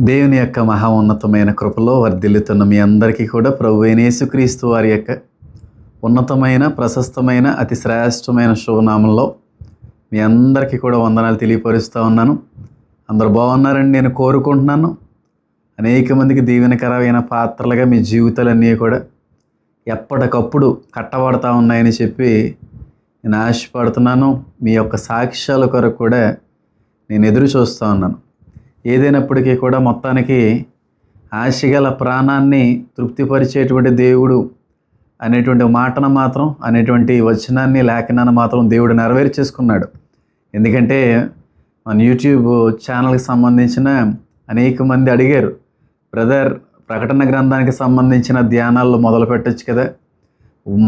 దేవుని యొక్క మహా ఉన్నతమైన కృపలో వర్ధిల్లుతున్న మీ అందరికీ కూడా ప్రభు అయిన యేసుక్రీస్తు వారి యొక్క ఉన్నతమైన ప్రశస్తమైన అతి శ్రేష్టమైన శుభనామంలో మీ అందరికీ కూడా వందనాలు తెలియపరుస్తూ ఉన్నాను. అందరు బాగున్నారని నేను కోరుకుంటున్నాను. అనేక మందికి దీవెనకరమైన పాత్రలుగా మీ జీవితాలన్నీ కూడా ఎప్పటికప్పుడు కట్టబడతా ఉన్నాయని చెప్పి నేను ఆశపడుతున్నాను. మీ యొక్క సాక్ష్యాల కొరకు కూడా నేను ఎదురు చూస్తూ ఉన్నాను. ఏదైనప్పటికీ కూడా మొత్తానికి ఆశగల ప్రాణాన్ని తృప్తిపరిచేటువంటి దేవుడు అనేటువంటి మాటను మాత్రం అనేటువంటి వచనాన్ని లేఖనాన్ని మాత్రం దేవుడు నెరవేర్చేసుకున్నాడు ఎందుకంటే మన యూట్యూబ్ ఛానల్కి సంబంధించిన అనేక మంది అడిగారు బ్రదర్ ప్రకటన గ్రంథానికి సంబంధించిన ధ్యానాల్లో మొదలు పెట్టచ్చు కదా.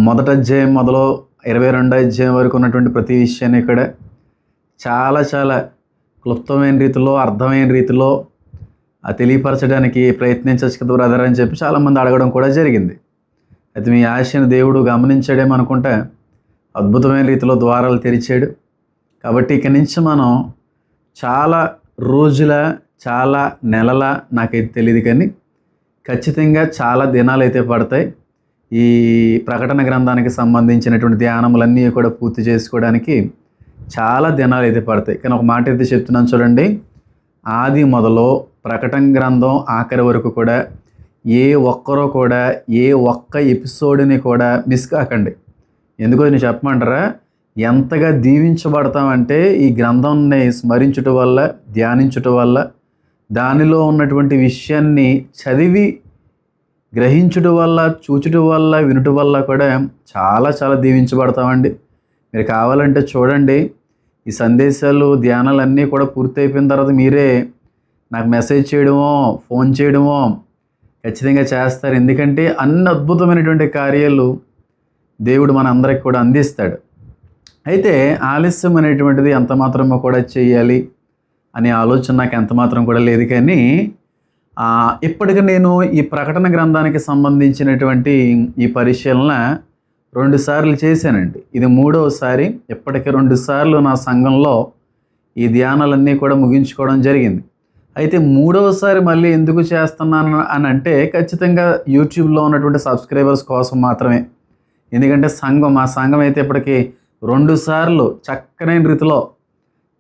మొదట అధ్యాయం మొదలు ఇరవై రెండో అధ్యాయం వరకు ఉన్నటువంటి ప్రతి విషయాన్ని ఇక్కడ చాలా చాలా క్లుప్తమైన రీతిలో అర్థమైన రీతిలో తెలియపరచడానికి ప్రయత్నించవచ్చు కదా బ్రదర్ అని చెప్పి చాలామంది అడగడం కూడా జరిగింది. అయితే మీ ఆశను దేవుడు గమనించాడేమనుకుంటే అద్భుతమైన రీతిలో ద్వారాలు తెరిచాడు. కాబట్టి ఇక నుంచి మనం చాలా రోజుల చాలా నెలల నాకైతే తెలియదు కానీ ఖచ్చితంగా చాలా దినాలు అయితే పడతాయి. ఈ ప్రకటన గ్రంథానికి సంబంధించినటువంటి ధ్యానములన్నీ కూడా పూర్తి చేసుకోవడానికి చాలా దినాలు అయితే పడతాయి. కానీ ఒక మాట అయితే చెప్తున్నాను చూడండి. ఆది మొదలు ప్రకటన గ్రంథం ఆఖరి వరకు కూడా ఏ ఒక్కరో కూడా ఏ ఒక్క ఎపిసోడ్ని కూడా మిస్ కాకండి. ఎందుకో నేను చెప్పమంటారా? ఎంతగా దీవించబడతామంటే ఈ గ్రంథాన్ని స్మరించుట వల్ల ధ్యానించుట వల్ల దానిలో ఉన్నటువంటి విషయాన్ని చదివి గ్రహించుట వల్ల చూచుట వల్ల వినుట వల్ల కూడా చాలా చాలా దీవించబడతామండి. మీరు కావాలంటే చూడండి. ఈ సందేశాలు ధ్యానాలు అన్నీ కూడా పూర్తయిపోయిన తర్వాత మీరే నాకు మెసేజ్ చేయడమో ఫోన్ చేయడమో ఖచ్చితంగా చేస్తారు. ఎందుకంటే అన్ని అద్భుతమైనటువంటి కార్యాలు దేవుడు మన అందరికి కూడా అందిస్తాడు. అయితే ఆలస్యం అనేటువంటిది ఎంత మాత్రమో కూడా చేయాలి అనే ఆలోచన నాకు ఎంత మాత్రం కూడా లేదు. కానీ ఇప్పటికి నేను ఈ ప్రకటన గ్రంథానికి సంబంధించినటువంటి ఈ పరిశీలన రెండు సార్లు చేశానండి. ఇది మూడవసారి ఇప్పటికి రెండు సార్లు నా సంఘంలో ఈ ధ్యానాలన్నీ కూడా ముగించుకోవడం జరిగింది. అయితే మూడవసారి మళ్ళీ ఎందుకు చేస్తున్నాను అని అంటే ఖచ్చితంగా యూట్యూబ్లో ఉన్నటువంటి సబ్స్క్రైబర్స్ కోసం మాత్రమే. ఎందుకంటే సంఘం మా సంఘం అయితే ఇప్పటికి రెండు సార్లు చక్కనైన రీతిలో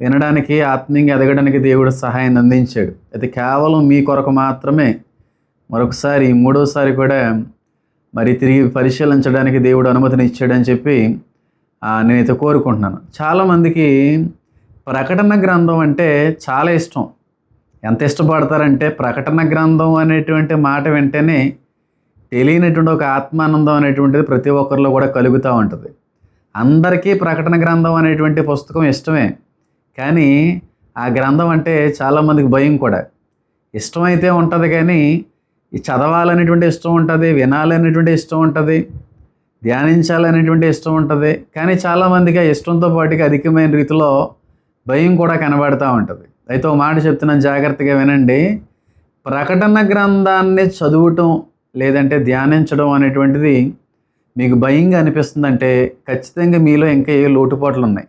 వినడానికి ఆత్మీయంగా ఎదగడానికి దేవుడు సహాయాన్ని అందించాడు. అయితే కేవలం మీ కొరకు మాత్రమే మరొకసారి మూడోసారి కూడా మరి తిరిగి పరిశీలించడానికి దేవుడు అనుమతిని ఇచ్చాడని చెప్పి నేనైతే కోరుకుంటున్నాను. చాలామందికి ప్రకటన గ్రంథం అంటే చాలా ఇష్టం. ఎంత ఇష్టపడతారంటే ప్రకటన గ్రంథం అనేటువంటి మాట వెంటనే తెలియనటువంటి ఒక ఆత్మానందం అనేటువంటిది ప్రతి ఒక్కరిలో కూడా కలుగుతూ ఉంటుంది. అందరికీ ప్రకటన గ్రంథం అనేటువంటి పుస్తకం ఇష్టమే. కానీ ఆ గ్రంథం అంటే చాలామందికి భయం కూడా. ఇష్టమైతే ఉంటుంది కానీ చదవాలనేటువంటి ఇష్టం ఉంటుంది వినాలనేటువంటి ఇష్టం ఉంటుంది ధ్యానించాలనేటువంటి ఇష్టం ఉంటుంది. కానీ చాలామందికి ఆ ఇష్టంతో పాటుగా అధికమైన రీతిలో భయం కూడా కనబడుతూ ఉంటుంది. అయితే ఒక మాట చెప్తున్నాను జాగ్రత్తగా వినండి. ప్రకటన గ్రంథాన్ని చదువటం లేదంటే ధ్యానించడం అనేటువంటిది మీకు భయంగా అనిపిస్తుందంటే ఖచ్చితంగా మీలో ఇంకా ఏ లోటుపాట్లు ఉన్నాయి?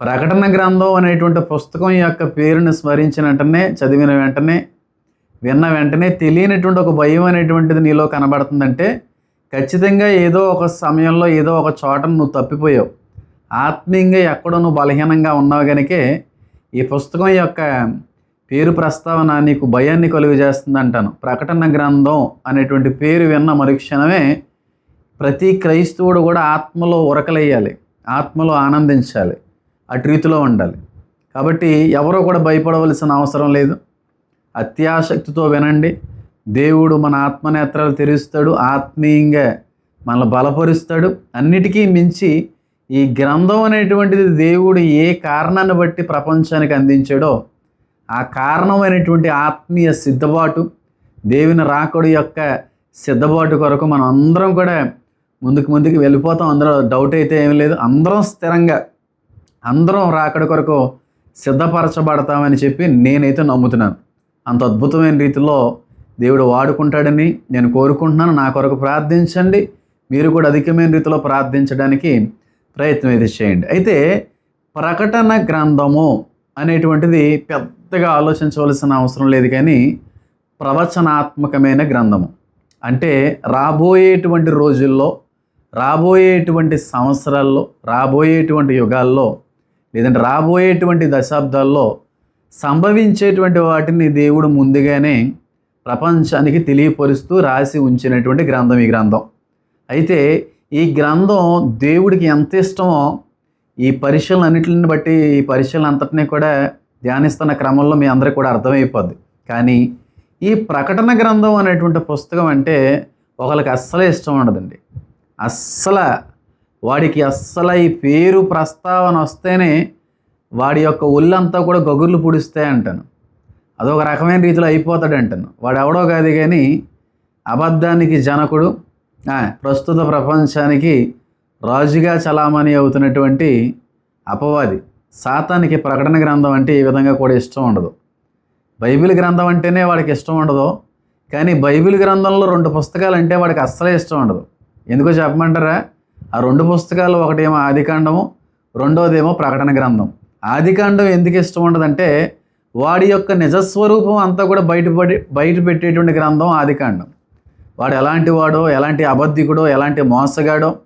ప్రకటన గ్రంథం అనేటువంటి పుస్తకం యొక్క పేరుని స్మరించిన వెంటనే చదివిన వెంటనే విన్న వెంటనే తెలియనటువంటి ఒక భయం అనేటువంటిది నీలో కనబడుతుందంటే ఖచ్చితంగా ఏదో ఒక సమయంలో ఏదో ఒక చోట నువ్వు తప్పిపోయావు. ఆత్మీయంగా ఎక్కడో నువ్వు బలహీనంగా ఉన్నావు కనుకే ఈ పుస్తకం యొక్క పేరు ప్రస్తావన నీకు భయాన్ని కలుగు చేస్తుంది అంటాను ప్రకటన గ్రంథం అనేటువంటి పేరు విన్న మరుక్షణమే ప్రతి క్రైస్తవుడు కూడా ఆత్మలో ఉరకలేయాలి. ఆత్మలో ఆనందించాలి. అటు రీతిలో ఉండాలి. కాబట్టి ఎవరో కూడా భయపడవలసిన అవసరం లేదు. అత్యాసక్తితో వినండి. దేవుడు మన ఆత్మనేత్రాలు తెరుస్తాడు. ఆత్మీయంగా మనల్ని బలపరుస్తాడు. అన్నిటికీ మించి ఈ గ్రంథం అనేటువంటిది దేవుడు ఏ కారణాన్ని బట్టి ప్రపంచానికి అందించాడో ఆ కారణమైనటువంటి ఆత్మీయ సిద్ధపాటు దేవుని రాకడు యొక్క సిద్ధపాటు కొరకు మనం అందరం కూడా ముందుకు ముందుకు వెళ్ళిపోతాం. అందులో డౌట్ అయితే ఏం లేదు. అందరం స్థిరంగా అందరం రాకడి కొరకు సిద్ధపరచబడతామని చెప్పి నేనైతే నమ్ముతున్నాను. అంత అద్భుతమైన రీతిలో దేవుడు వాడుకుంటాడని నేను కోరుకుంటున్నాను. నా కొరకు ప్రార్థించండి. మీరు కూడా అధికమైన రీతిలో ప్రార్థించడానికి ప్రయత్నం అయితే చేయండి. అయితే ప్రకటన గ్రంథము అనేటువంటిది పెద్దగా ఆలోచించవలసిన అవసరం లేదు కానీ ప్రవచనాత్మకమైన గ్రంథము. అంటే రాబోయేటువంటి రోజుల్లో రాబోయేటువంటి సంవత్సరాల్లో రాబోయేటువంటి యుగాల్లో లేదంటే రాబోయేటువంటి దశాబ్దాల్లో సంభవించేటువంటి వాటిని దేవుడు ముందుగానే ప్రపంచానికి తెలియపరుస్తూ రాసి ఉంచినటువంటి గ్రంథం ఈ గ్రంథం. అయితే ఈ గ్రంథం దేవుడికి ఎంత ఇష్టమో ఈ పరీక్షలను బట్టి ఈ పరీక్షలు అంతటినీ కూడా ధ్యానిస్తున్న క్రమంలో మీ అందరికీ కూడా అర్థమైపోద్ది. కానీ ఈ ప్రకటన గ్రంథం అనేటువంటి పుస్తకం అంటే ఒకరికి అస్సలే ఇష్టం ఉండదండి. అస్సలు వాడికి అస్సలు ఈ పేరు ప్రస్తావన వస్తేనే వాడి యొక్క ఒళ్ళంతా కూడా గగుర్లు పుడిస్తాయి అంటాను అదొక రకమైన రీతిలో అయిపోతాడు అంటాను వాడు ఎవడో కాదు కానీ అబద్ధానికి జనకుడు ప్రస్తుత ప్రపంచానికి రాజుగా చలామణి అవుతున్నటువంటి అపవాది. సాతానికి ప్రకటన గ్రంథం అంటే ఈ విధంగా కూడా ఇష్టం ఉండదు. బైబిల్ గ్రంథం అంటేనే వాడికి ఇష్టం ఉండదు. కానీ బైబిల్ గ్రంథంలో రెండు పుస్తకాలు అంటే వాడికి అస్సలే ఇష్టం ఉండదు. ఎందుకో చెప్పమంటారా? ఆ రెండు పుస్తకాలు ఒకటేమో ఆదికాండము రెండోదేమో ప్రకటన గ్రంథం. ఆదికాండం ఎందుకు ఇష్టం ఉండదంటే వాడి యొక్క నిజస్వరూపం అంతా కూడా బయటపడి బయట పెట్టేటువంటి గ్రంథం ఆదికాండం. వాడు ఎలాంటి వాడో ఎలాంటి అబద్ధికుడో ఎలాంటి మోసగాడో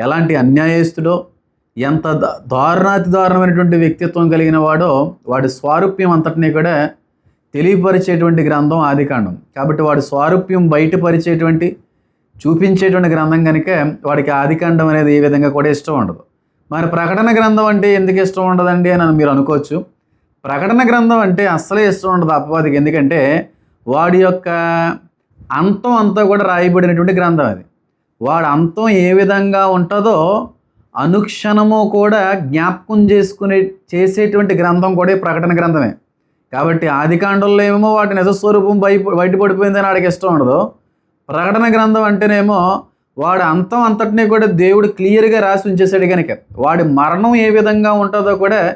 ఎలాంటి అన్యాయస్తుడో ఎంత ద- దారుణాతి దారుణమైనటువంటి వ్యక్తిత్వం కలిగిన వాడో వాడి స్వారూప్యం అంతటినీ కూడా తెలియపరిచేటువంటి గ్రంథం ఆదికాండం. కాబట్టి వాడి స్వారూప్యం బయటపరిచేటువంటి చూపించేటువంటి గ్రంథం కనుక వాడికి ఆదికాండం అనేది ఏ విధంగా కూడా ఇష్టం ఉండదు. మరి ప్రకటన గ్రంథం అంటే ఎందుకు ఇష్టం ఉండదండి అని మీరు అనుకోవచ్చు. ప్రకటన గ్రంథం అంటే అస్సలే ఇష్టం ఉండదు అపవాదికి. ఎందుకంటే వాడి యొక్క అంతం అంతా కూడా రాయబడినటువంటి గ్రంథం అది. వాడు అంతం ఏ విధంగా ఉంటుందో అనుక్షణము కూడా జ్ఞాపకం చేసుకునే చేసేటువంటి గ్రంథం కూడా ప్రకటన గ్రంథమే. కాబట్టి ఆది కాండంలో ఏమో వాటి నిజస్వరూపం బయట బయటపడిపోయిందని వాడికి ఇష్టం ఉండదు. ప్రకటన గ్రంథం అంటేనేమో వాడి అంతం అంతటినీ కూడా దేవుడు క్లియర్గా రాసి ఉంచేసాడు కనుక వాడి మరణం ఏ విధంగా ఉంటుందో కూడా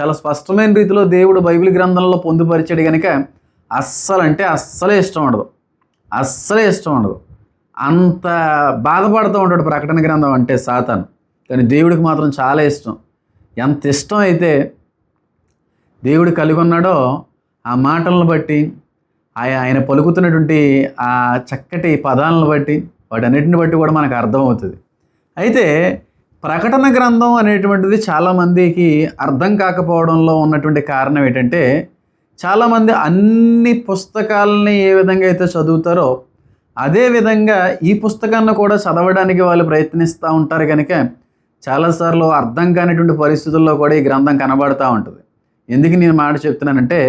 చాలా స్పష్టమైన రీతిలో దేవుడు బైబిల్ గ్రంథంలో పొందుపరిచాడు కనుక అస్సలు అంటే అస్సలే ఇష్టం ఉండదు. అస్సలే ఇష్టం ఉండదు. అంత బాధపడుతూ ఉంటాడు ప్రకటన గ్రంథం అంటే సాతాను. కానీ దేవుడికి మాత్రం చాలా ఇష్టం. ఎంత ఇష్టం అయితే దేవుడు కలిగి ఉన్నాడో ఆ మాటలను బట్టి ఆయన పలుకుతున్నటువంటి ఆ చక్కటి పదాలను బట్టి వాటన్నిటిని బట్టి కూడా మనకు అర్థమవుతుంది. అయితే ప్రకటన గ్రంథం అనేటువంటిది చాలామందికి అర్థం కాకపోవడంలో ఉన్నటువంటి కారణం ఏంటంటే చాలామంది అన్ని పుస్తకాలని ఏ విధంగా అయితే చదువుతారో అదే విధంగా ఈ పుస్తకాన్ని కూడా చదవడానికి వాళ్ళు ప్రయత్నిస్తూ ఉంటారు కనుక చాలాసార్లు అర్థం కానిటువంటి పరిస్థితుల్లో కూడా ఈ గ్రంథం కనబడుతూ ఉంటుంది. ఎందుకు నేను మాట చెప్తున్నానంటే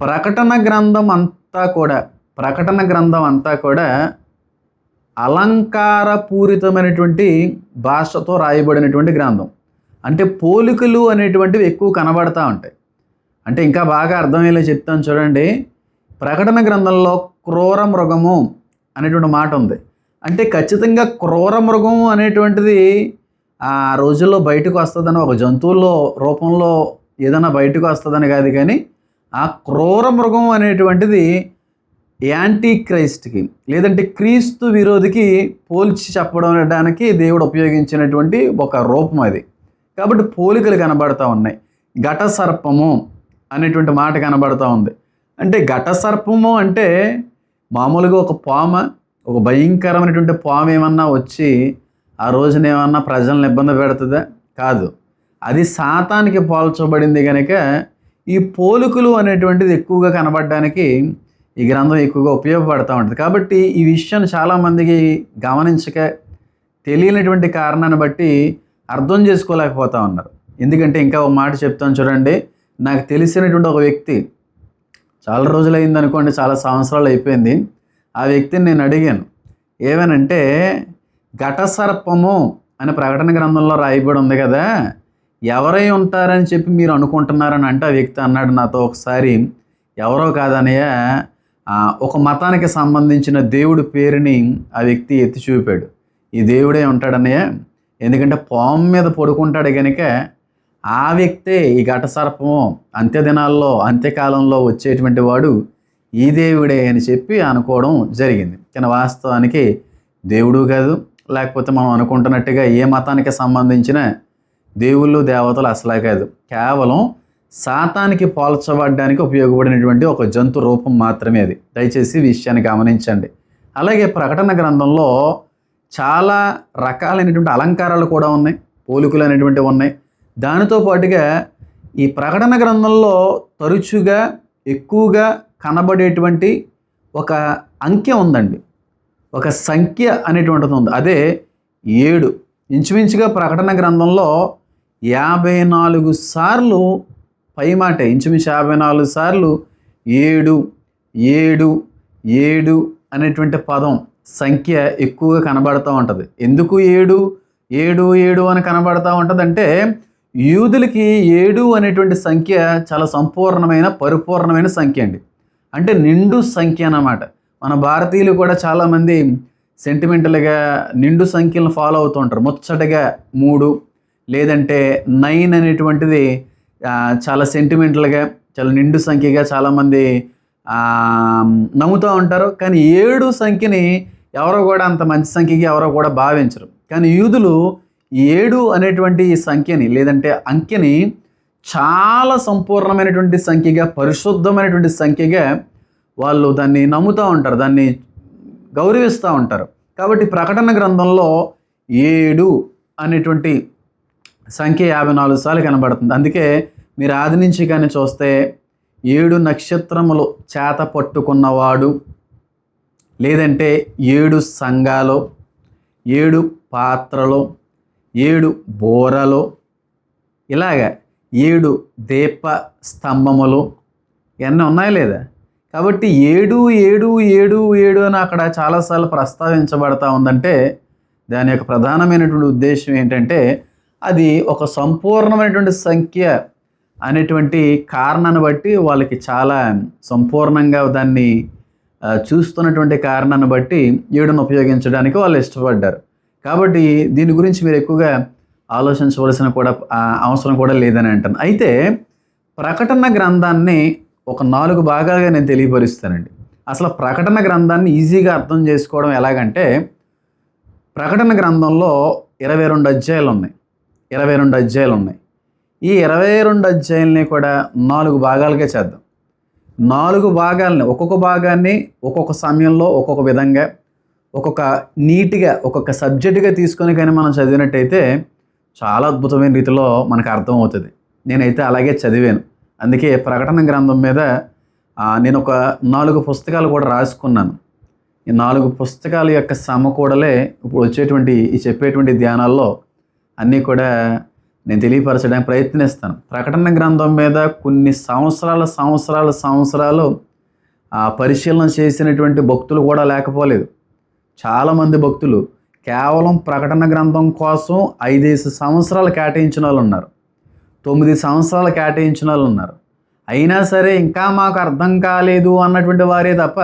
ప్రకటన గ్రంథం అంతా కూడా ప్రకటన గ్రంథం అంతా కూడా అలంకారపూరితమైనటువంటి భాషతో రాయబడినటువంటి గ్రంథం. అంటే పోలికలు అనేటువంటివి ఎక్కువ కనబడతా ఉంటాయి. అంటే ఇంకా బాగా అర్థమయ్యేలా చెప్తాను చూడండి. ప్రకటన గ్రంథంలో క్రూర మృగము అనేటువంటి మాట ఉంది. అంటే ఖచ్చితంగా క్రూర మృగం అనేటువంటిది ఆ రోజుల్లో బయటకు వస్తుందని ఒక జంతువుల్లో రూపంలో ఏదైనా బయటకు వస్తుందని కాదు కానీ ఆ క్రూర మృగం అనేటువంటిది యాంటీ క్రైస్ట్కి లేదంటే క్రీస్తు విరోధికి పోల్చి చెప్పడం అనడానికి దేవుడు ఉపయోగించినటువంటి ఒక రూపం అది. కాబట్టి పోలికలు కనబడతా ఉన్నాయి. ఘట సర్పము అనేటువంటి మాట కనబడతా ఉంది. అంటే ఘట సర్పము అంటే మామూలుగా ఒక పామ ఒక భయంకరమైనటువంటి పాము ఏమన్నా వచ్చి ఆ రోజున ఏమన్నా ప్రజలను ఇబ్బంది పెడుతుందా? కాదు. అది శాతానికి పోల్చబడింది కనుక ఈ పోలికలు అనేటువంటిది ఎక్కువగా కనబడడానికి ఈ గ్రంథం ఎక్కువగా ఉపయోగపడుతూ ఉంటుంది. కాబట్టి ఈ విషయాన్ని చాలామందికి గమనించక తెలియనటువంటి కారణాన్ని బట్టి అర్థం చేసుకోలేకపోతూ ఉన్నారు. ఎందుకంటే ఇంకా ఒక మాట చెప్తాను చూడండి. నాకు తెలిసినటువంటి ఒక వ్యక్తి చాలా రోజులు అయింది అనుకోండి చాలా సంవత్సరాలు అయిపోయింది. ఆ వ్యక్తిని నేను అడిగాను. ఏమనంటే ఘటసర్పము అనే ప్రకటన గ్రంథంలో రాయబడి ఉంది కదా ఎవరై ఉంటారని చెప్పి మీరు అనుకుంటున్నారని అంటే ఆ వ్యక్తి అన్నాడు నాతో ఒకసారి. ఎవరో కాదనయ్య ఒక మతానికి సంబంధించిన దేవుడి పేరుని ఆ వ్యక్తి ఎత్తి చూపాడు ఈ దేవుడే ఉంటాడనే ఎందుకంటే పాము మీద పడుకుంటాడు కనుక ఆ వ్యక్తే ఈ ఘట సర్పము అంత్య దినాల్లో అంత్యకాలంలో వచ్చేటువంటి వాడు ఈ దేవుడే అని చెప్పి అనుకోవడం జరిగింది. కానీ వాస్తవానికి దేవుడు కాదు లేకపోతే మనం అనుకుంటున్నట్టుగా ఏ మతానికి సంబంధించిన దేవుళ్ళు దేవతలు అసలే కాదు. కేవలం శాతానికి పోల్చబడడానికి ఉపయోగపడినటువంటి ఒక జంతు రూపం మాత్రమే అది. దయచేసి విషయాన్ని గమనించండి. అలాగే ప్రకటన గ్రంథంలో చాలా రకాలైనటువంటి అలంకారాలు కూడా ఉన్నాయి పోలికలు అనేటువంటివి ఉన్నాయి. దానితో పాటుగా ఈ ప్రకటన గ్రంథంలో తరచుగా ఎక్కువగా కనబడేటువంటి ఒక అంకె ఉందండి. ఒక సంఖ్య అనేటువంటిది ఉంది. అదే ఏడు. ఇంచుమించుగా ప్రకటన గ్రంథంలో యాభై నాలుగు సార్లు పై మాట ఇంచుమించు యాభై నాలుగు సార్లు ఏడు ఏడు ఏడు అనేటువంటి పదం సంఖ్య ఎక్కువగా కనబడుతూ ఉంటుంది. ఎందుకు ఏడు ఏడు ఏడు అని కనబడుతూ ఉంటుంది అంటే యూదులకి ఏడు అనేటువంటి సంఖ్య చాలా సంపూర్ణమైన పరిపూర్ణమైన సంఖ్య అండి. అంటే నిండు సంఖ్య అన్నమాట. మన భారతీయులు కూడా చాలామంది సెంటిమెంటల్గా నిండు సంఖ్యలను ఫాలో అవుతూ ఉంటారు. ముచ్చటగా మూడు లేదంటే నైన్ అనేటువంటిది చాలా సెంటిమెంటల్గా చాలా నిండు సంఖ్యగా చాలామంది నమ్ముతూ ఉంటారు. కానీ ఏడు సంఖ్యని ఎవరో కూడా అంత మంచి సంఖ్యకి ఎవరో కూడా భావించరు. కానీ యూదులు ఏడు అనేటువంటి ఈ సంఖ్యని లేదంటే అంకెని చాలా సంపూర్ణమైనటువంటి సంఖ్యగా పరిశుద్ధమైనటువంటి సంఖ్యగా వాళ్ళు దాన్ని నమ్ముతూ ఉంటారు దాన్ని గౌరవిస్తూ ఉంటారు. కాబట్టి ప్రకటన గ్రంథంలో ఏడు అనేటువంటి సంఖ్య యాభై నాలుగు సార్లు కనబడుతుంది. అందుకే మీరు ఆది నుంచి కానీ చూస్తే ఏడు నక్షత్రములు చేత పట్టుకున్నవాడు లేదంటే ఏడు సంఘాలు ఏడు పాత్రలు ఏడు బోరలు ఇలాగ ఏడు దీప స్తంభములు ఇవన్నీ ఉన్నాయా లేదా? కాబట్టి ఏడు ఏడు ఏడు ఏడు అని అక్కడ చాలాసార్లు ప్రస్తావించబడతా ఉందంటే దాని యొక్క ప్రధానమైనటువంటి ఉద్దేశం ఏంటంటే అది ఒక సంపూర్ణమైనటువంటి సంఖ్య అనేటువంటి కారణాన్ని బట్టి వాళ్ళకి చాలా సంపూర్ణంగా దాన్ని చూస్తున్నటువంటి కారణాన్ని బట్టి ఏడును ఉపయోగించడానికి వాళ్ళు ఇష్టపడ్డారు. కాబట్టి దీని గురించి మీరు ఎక్కువగా ఆలోచించవలసిన కూడా అవసరం కూడా లేదని అంటాను అయితే ప్రకటన గ్రంథాన్ని ఒక నాలుగు భాగాలుగా నేను తెలియపరుస్తానండి. అసలు ప్రకటన గ్రంథాన్ని ఈజీగా అర్థం చేసుకోవడం ఎలాగంటే ప్రకటన గ్రంథంలో ఇరవై రెండు అధ్యాయాలు ఉన్నాయి. ఇరవై రెండు అధ్యాయాలు ఉన్నాయి. ఈ ఇరవై రెండు అధ్యాయుల్ని కూడా నాలుగు భాగాలుగా చేద్దాం. నాలుగు భాగాలని ఒక్కొక్క భాగాన్ని ఒక్కొక్క సమయంలో ఒక్కొక్క విధంగా ఒక్కొక్క నీట్గా ఒక్కొక్క సబ్జెక్టుగా తీసుకొని కానీ మనం చదివినట్టయితే చాలా అద్భుతమైన రీతిలో మనకు అర్థమవుతుంది. నేనైతే అలాగే చదివాను. అందుకే ప్రకటన గ్రంథం మీద నేను ఒక నాలుగు పుస్తకాలు కూడా రాసుకున్నాను. ఈ నాలుగు పుస్తకాల యొక్క సమకూడలే ఇప్పుడు వచ్చేటువంటి ఈ చెప్పేటువంటి ధ్యానాల్లో అన్నీ కూడా నేను తెలియపరచడానికి ప్రయత్నిస్తాను. ప్రకటన గ్రంథం మీద కొన్ని సంవత్సరాల సంవత్సరాల సంవత్సరాలు ఆ పరిశీలన చేసినటువంటి భక్తులు కూడా లేకపోలేదు. చాలామంది భక్తులు కేవలం ప్రకటన గ్రంథం కోసం ఐదేసి సంవత్సరాలు కేటాయించిన వాళ్ళు ఉన్నారు. తొమ్మిది సంవత్సరాలు కేటాయించిన వాళ్ళు ఉన్నారు. అయినా సరే ఇంకా మాకు అర్థం కాలేదు అన్నటువంటి వారే తప్ప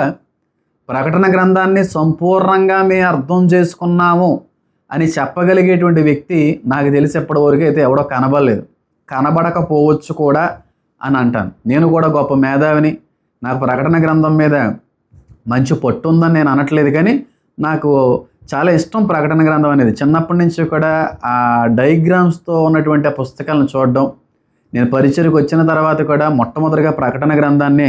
ప్రకటన గ్రంథాన్ని సంపూర్ణంగా మేము అర్థం చేసుకున్నాము. అని చెప్పగలిగేటువంటి వ్యక్తి నాకు తెలిసి ఎప్పటివరకు అయితే ఎవడో కనబడలేదు. కనబడకపోవచ్చు కూడా అని అంటాను. నేను కూడా గొప్ప మేధావిని నాకు ప్రకటన గ్రంథం మీద మంచి పట్టు ఉందని నేను అనట్లేదు కానీ నాకు చాలా ఇష్టం ప్రకటన గ్రంథం అనేది. చిన్నప్పటి నుంచి కూడా ఆ డయాగ్రామ్స్తో ఉన్నటువంటి ఆ పుస్తకాలను చూడడం నేను పరిచయకు వచ్చిన తర్వాత కూడా మొట్టమొదటిగా ప్రకటన గ్రంథాన్ని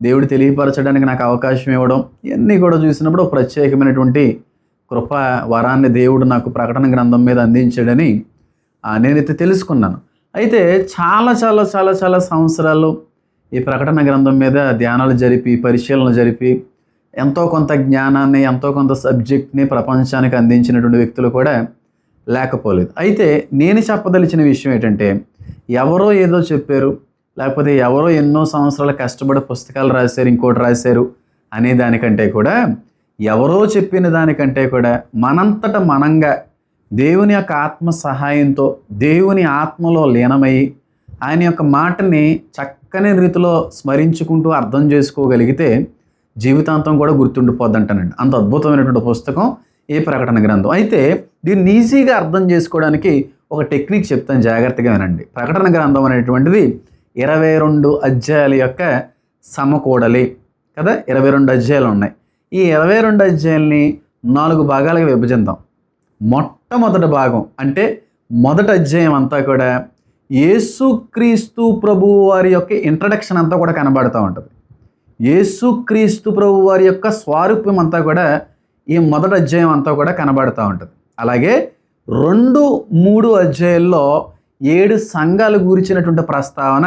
దేవుడు తెలియపరచడానికి నాకు అవకాశం ఇవ్వడం ఇవన్నీ కూడా చూసినప్పుడు ఒక ప్రత్యేకమైనటువంటి కృప వరాన్ని దేవుడు నాకు ప్రకటన గ్రంథం మీద అందించాడని నేనైతే తెలుసుకున్నాను. అయితే చాలా చాలా చాలా చాలా సంవత్సరాలు ఈ ప్రకటన గ్రంథం మీద ధ్యానాలు జరిపి పరిశీలన జరిపి ఎంతో కొంత జ్ఞానాన్ని ఎంతో కొంత సబ్జెక్ట్ని ప్రపంచానికి అందించినటువంటి వ్యక్తులు కూడా లేకపోలేదు. అయితే నేను చెప్పదలిచిన విషయం ఏంటంటే ఎవరో ఏదో చెప్పారు లేకపోతే ఎవరో ఎన్నో సంవత్సరాలు కష్టపడి పుస్తకాలు రాశారు ఇంకోటి రాశారు అనే దానికంటే కూడా ఎవరో చెప్పిన దానికంటే కూడా మనంతట మనంగా దేవుని యొక్క ఆత్మ సహాయంతో దేవుని ఆత్మలో లీనమై ఆయన యొక్క మాటని చక్కని రీతిలో స్మరించుకుంటూ అర్థం చేసుకోగలిగితే జీవితాంతం కూడా గుర్తుండిపోద్దంటానండి. అంత అద్భుతమైనటువంటి పుస్తకం ఏ ప్రకటన గ్రంథం. అయితే దీన్ని ఈజీగా అర్థం చేసుకోవడానికి ఒక టెక్నిక్ చెప్తాను జాగ్రత్తగా వినండి. ప్రకటన గ్రంథం అనేటువంటిది ఇరవై రెండు అధ్యాయాల యొక్క సమకూడలి. కదా? ఇరవై రెండు అధ్యాయాలు ఉన్నాయి. ఈ ఇరవై రెండు అధ్యాయాల్ని నాలుగు భాగాలుగా విభజిద్దాం. మొట్టమొదటి భాగం అంటే మొదటి అధ్యాయం అంతా కూడా యేసుక్రీస్తు ప్రభువు వారి యొక్క ఇంట్రడక్షన్ అంతా కూడా కనబడుతూ ఉంటుంది. యేసుక్రీస్తు ప్రభు వారి యొక్క స్వారూప్యం అంతా కూడా ఈ మొదటి అధ్యాయం అంతా కూడా కనబడుతూ ఉంటుంది. అలాగే రెండు మూడు అధ్యాయాల్లో ఏడు సంఘాలు గురించినటువంటి ప్రస్తావన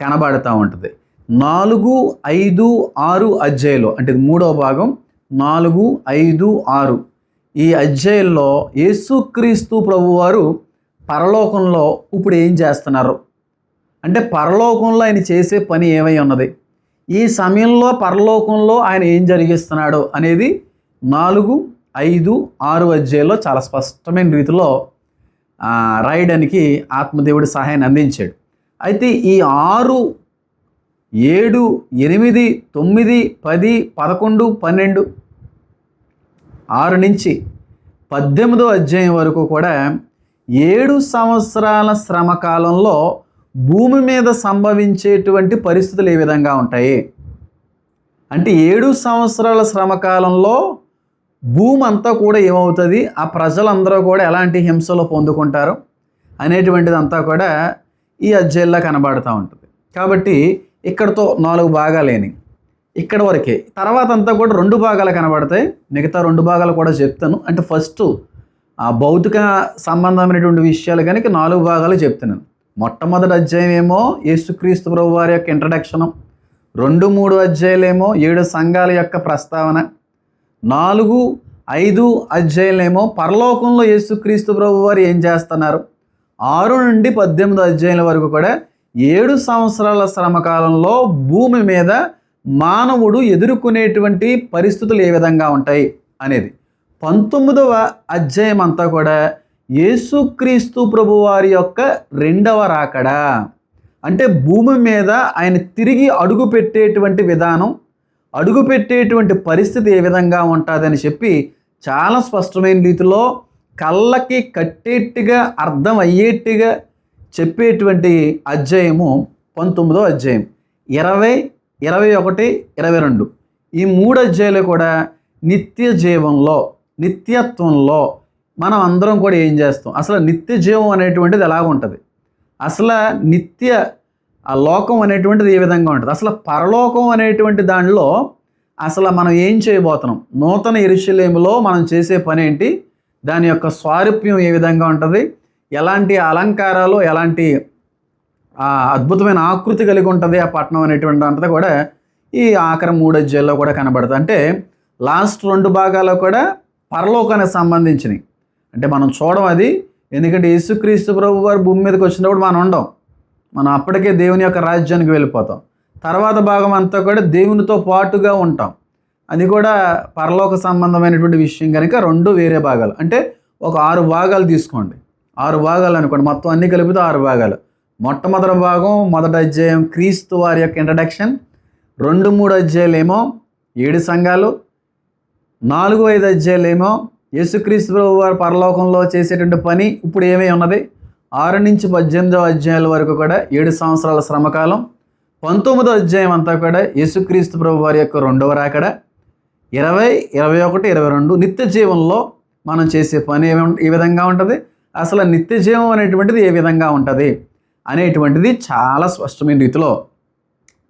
కనబడుతూ ఉంటుంది. నాలుగు ఐదు ఆరు అధ్యాయులు. అంటే మూడవ భాగం. నాలుగు ఐదు ఆరు. ఈ అధ్యాయుల్లో యేసుక్రీస్తు ప్రభువారు పరలోకంలో ఇప్పుడు ఏం చేస్తున్నారు? అంటే పరలోకంలో ఆయన చేసే పని ఏమై ఉన్నది? ఈ సమయంలో పరలోకంలో ఆయన ఏం జరిగిస్తున్నాడు అనేది నాలుగు ఐదు ఆరు అధ్యాయుల్లో చాలా స్పష్టమైన రీతిలో రాయడానికి ఆత్మదేవుడి సహాయాన్ని అందించాడు. అయితే ఈ ఆరు ఏడు ఎనిమిది తొమ్మిది పది పదకొండు పన్నెండు. ఆరు నుంచి పద్దెనిమిదో అధ్యాయం వరకు కూడా ఏడు సంవత్సరాల శ్రమ కాలంలో భూమి మీద సంభవించేటువంటి పరిస్థితులు ఏ విధంగా ఉంటాయి? అంటే ఏడు సంవత్సరాల శ్రమ కాలంలో భూమి అంతా కూడా ఏమవుతుంది? ఆ ప్రజలందరూ కూడా ఎలాంటి హింసలు పొందుకుంటారు? అనేటువంటిది అంతా కూడా ఈ అధ్యాయంలో కనబడుతూ ఉంటుంది. కాబట్టి ఇక్కడతో నాలుగు భాగాలేని. ఇక్కడ వరకే. తర్వాత అంతా కూడా రెండు భాగాలు కనబడతాయి. మిగతా రెండు భాగాలు కూడా చెప్తాను. అంటే ఫస్ట్ ఆ భౌతిక సంబంధమైనటువంటి విషయాలు కనుక నాలుగు భాగాలు చెప్తున్నాను. మొట్టమొదటి అధ్యాయం ఏమో యేసుక్రీస్తు ప్రభు వారి యొక్క ఇంట్రడక్షన్ రెండు మూడు అధ్యాయులేమో ఏడు సంఘాల యొక్క ప్రస్తావన. నాలుగు ఐదు అధ్యాయులేమో పరలోకంలో యేసుక్రీస్తు ప్రభు వారు ఏం చేస్తున్నారు? ఆరు నుండి పద్దెనిమిది అధ్యాయుల వరకు కూడా ఏడు సంవత్సరాల శ్రమకాలంలో భూమి మీద మానవుడు ఎదుర్కొనేటువంటి పరిస్థితులు ఏ విధంగా ఉంటాయి అనేది. పంతొమ్మిదవ అధ్యాయం అంతా కూడా యేసుక్రీస్తు ప్రభు వారి యొక్క రెండవ రాకడా. అంటే భూమి మీద ఆయన తిరిగి అడుగు పెట్టేటువంటి విధానం అడుగు పెట్టేటువంటి పరిస్థితి ఏ విధంగా ఉంటుందని చెప్పి చాలా స్పష్టమైన రీతిలో కళ్ళకి కట్టేట్టుగా అర్థం అయ్యేట్టుగా చెప్పేటువంటి అధ్యాయము పంతొమ్మిదో అధ్యాయం. ఇరవై ఇరవై ఒకటి ఇరవై రెండు. ఈ మూడు అధ్యాయులు కూడా నిత్య జీవంలో నిత్యత్వంలో మనం అందరం కూడా ఏం చేస్తాం? అసలు నిత్య జీవం అనేటువంటిది ఎలాగుంటుంది అసలు నిత్య ఆ లోకం అనేటువంటిది ఏ విధంగా ఉంటుంది? అసలు పరలోకం అనేటువంటి దానిలో అసలు మనం ఏం చేయబోతున్నాం? నూతన ఎరుశలేములో మనం చేసే పని ఏంటి? దాని యొక్క స్వారూప్యం ఏ విధంగా ఉంటుంది? ఎలాంటి అలంకారాలు ఎలాంటి అద్భుతమైన ఆకృతి కలిగి ఉంటుంది ఆ పట్టణం అనేటువంటి అంతా కూడా ఈ ఆఖరి మూడు అధ్యాయుల్లో కూడా కనబడుతుంది అంటే లాస్ట్ రెండు భాగాల్లో కూడా పరలోకానికి సంబంధించినవి. అంటే మనం చూడం అది. ఎందుకంటే యేసుక్రీస్తు ప్రభు వారు భూమి మీదకి వచ్చినప్పుడు మనం ఉండం. మనం అప్పటికే దేవుని యొక్క రాజ్యానికి వెళ్ళిపోతాం. తర్వాత భాగం అంతా కూడా దేవునితో పాటుగా ఉంటాం. అది కూడా పరలోక సంబంధమైనటువంటి విషయం కనుక రెండు వేరే భాగాలు. అంటే ఒక ఆరు భాగాలు తీసుకోండి. ఆరు భాగాలు అనుకోండి. మొత్తం అన్ని కలిపితే ఆరు భాగాలు. మొట్టమొదటి భాగం మొదటి అధ్యాయం క్రీస్తు వారి యొక్క ఇంట్రడక్షన్ రెండు మూడు అధ్యాయులు ఏమో ఏడు సంఘాలు. నాలుగు ఐదు అధ్యాయులు ఏమో యేసుక్రీస్తు ప్రభు వారు పరలోకంలో చేసేటువంటి పని ఇప్పుడు ఏమై ఉన్నది? ఆరు నుంచి పద్దెనిమిదవ అధ్యాయాల వరకు కూడా ఏడు సంవత్సరాల శ్రమకాలం. పంతొమ్మిదో అధ్యాయం అంతా కూడా యేసుక్రీస్తు ప్రభు వారి యొక్క రెండవ రాకడ. ఇరవై ఇరవై ఒకటి ఇరవై రెండు నిత్య జీవనంలో మనం చేసే పని ఏమి ఏ విధంగా ఉంటుంది? అసలు నిత్య జీవం అనేటువంటిది ఏ విధంగా ఉంటుంది అనేటువంటిది చాలా స్పష్టమైన రీతిలో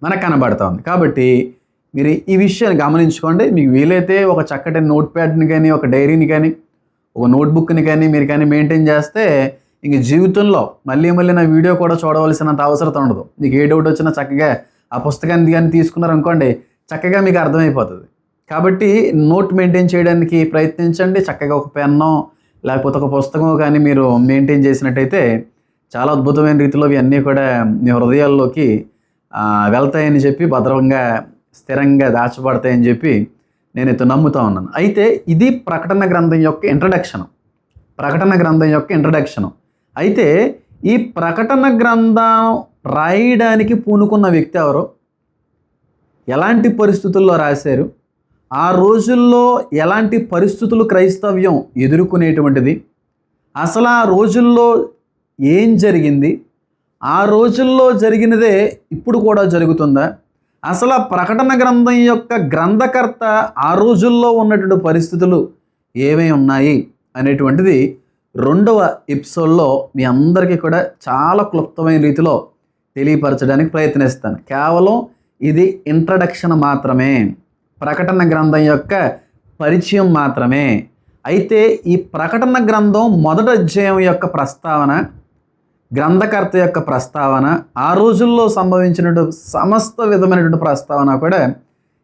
మనకు కనబడుతుంది. కాబట్టి మీరు ఈ విషయాన్ని గమనించుకోండి. మీకు వీలైతే ఒక చక్కటి నోట్ ప్యాడ్ని కానీ ఒక డైరీని కానీ ఒక నోట్బుక్ని కానీ మీరు కానీ మెయింటైన్ చేస్తే ఇంక జీవితంలో మళ్ళీ మళ్ళీ నా వీడియో కూడా చూడవలసినంత అవసరం ఉండదు. మీకు ఏ డౌట్ వచ్చినా చక్కగా ఆ పుస్తకాన్ని కానీ తీసుకున్నారు అనుకోండి చక్కగా మీకు అర్థమైపోతుంది. కాబట్టి నోట్ మెయింటైన్ చేయడానికి ప్రయత్నించండి. చక్కగా ఒక పెన్నో లేకపోతే ఒక పుస్తకం కానీ మీరు మెయింటైన్ చేసినట్టయితే చాలా అద్భుతమైన రీతిలో ఇవన్నీ కూడా మీ హృదయాల్లోకి వెళ్తాయని చెప్పి భద్రంగా స్థిరంగా దాచబడతాయని చెప్పి నేను ఇతను నమ్ముతా ఉన్నాను. అయితే ఇది ప్రకటన గ్రంథం యొక్క ఇంట్రడక్షన్ ప్రకటన గ్రంథం యొక్క ఇంట్రడక్షన్ అయితే ఈ ప్రకటన గ్రంథం రాయడానికి పూనుకున్న వ్యక్తి ఎవరు? ఎలాంటి పరిస్థితుల్లో రాశారు? ఆ రోజుల్లో ఎలాంటి పరిస్థితులు క్రైస్తవ్యం ఎదుర్కొనేటువంటిది? అసలు ఆ రోజుల్లో ఏం జరిగింది? ఆ రోజుల్లో జరిగినదే ఇప్పుడు కూడా జరుగుతుందా? అసలు ఆ ప్రకటన గ్రంథం యొక్క గ్రంథకర్త ఆ రోజుల్లో ఉన్నటువంటి పరిస్థితులు ఏమై ఉన్నాయి అనేటువంటిది రెండవ ఎపిసోడ్లో మీ అందరికీ కూడా చాలా క్లుప్తమైన రీతిలో తెలియపరచడానికి ప్రయత్నిస్తాను. కేవలం ఇది ఇంట్రడక్షన్ మాత్రమే. ప్రకటన గ్రంథం యొక్క పరిచయం మాత్రమే. అయితే ఈ ప్రకటన గ్రంథం మొదటి అధ్యాయం యొక్క ప్రస్తావన గ్రంథకర్త యొక్క ప్రస్తావన ఆ రోజుల్లో సంభవించినటువంటి సమస్త విధమైనటువంటి ప్రస్తావన కూడా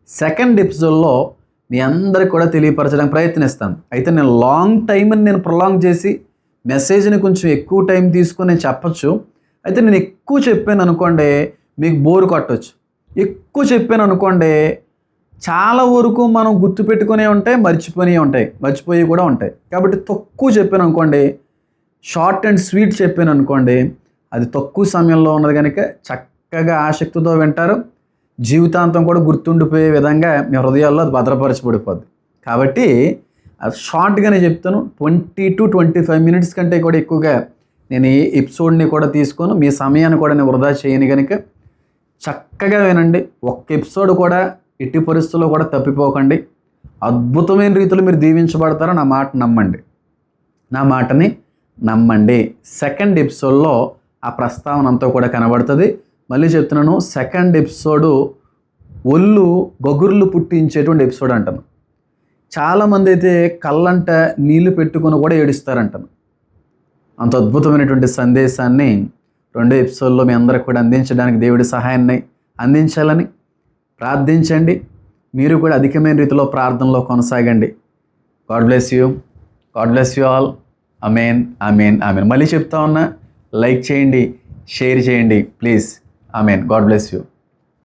సెకండ్ ఎపిసోడ్లో మీ అందరికి కూడా తెలియపరచడానికి ప్రయత్నిస్తాను. అయితే నేను లాంగ్ టైంని నేను ప్రొలాంగ్ చేసి మెసేజ్ని కొంచెం ఎక్కువ టైం తీసుకుని చెప్పచ్చు. అయితే నేను ఎక్కువ చెప్పాను అనుకోండి మీకు బోరు కొట్టవచ్చు ఎక్కువ చెప్పాను అనుకోండి చాలా వరకు మనం గుర్తుపెట్టుకునే ఉంటాయి మర్చిపోయి ఉంటాయి మర్చిపోయి కూడా ఉంటాయి. కాబట్టి తక్కువ చెప్పాను అనుకోండి షార్ట్ అండ్ స్వీట్ చెప్పాను అనుకోండి అది తక్కువ సమయంలో ఉన్నది కనుక చక్కగా ఆసక్తితో వింటారు. జీవితాంతం కూడా గుర్తుండిపోయే విధంగా మీ హృదయాల్లో అది భద్రపరచబడిపోద్ది. కాబట్టి అది షార్ట్గానే చెప్తాను twenty two twenty five minutes కంటే కూడా ఎక్కువగా నేను ఈ ఎపిసోడ్ని కూడా తీసుకొని. మీ సమయాన్ని కూడా నేను వృధా చేయను కనుక చక్కగా వినండి. ఒక్క ఎపిసోడ్ కూడా ఎట్టి పరిస్థితుల్లో కూడా తప్పిపోకండి. అద్భుతమైన రీతిలో మీరు దీవించబడతారో నా మాట నమ్మండి. నా మాటని నమ్మండి. సెకండ్ ఎపిసోడ్లో ఆ ప్రస్తావన అంతా కూడా కనబడుతుంది. మళ్ళీ చెప్తున్నాను సెకండ్ ఎపిసోడు ఒళ్ళు గొగుర్లు పుట్టించేటువంటి ఎపిసోడ్ అంటాను. చాలామంది అయితే కళ్ళంట నీళ్ళు పెట్టుకుని కూడా ఏడుస్తారంటాను. అంత అద్భుతమైనటువంటి సందేశాన్ని రెండో ఎపిసోడ్లో మీ అందరికి కూడా అందించడానికి దేవుడి సహాయాన్ని అందించాలని ప్రార్థించండి. మీరు కూడా అధికమైన రీతిలో ప్రార్థనలో కొనసాగండి. God bless you God bless you all amen amen amen మళ్ళీ చెప్తా ఉన్నా లైక్ చేయండి షేర్ చేయండి. Please amen God bless you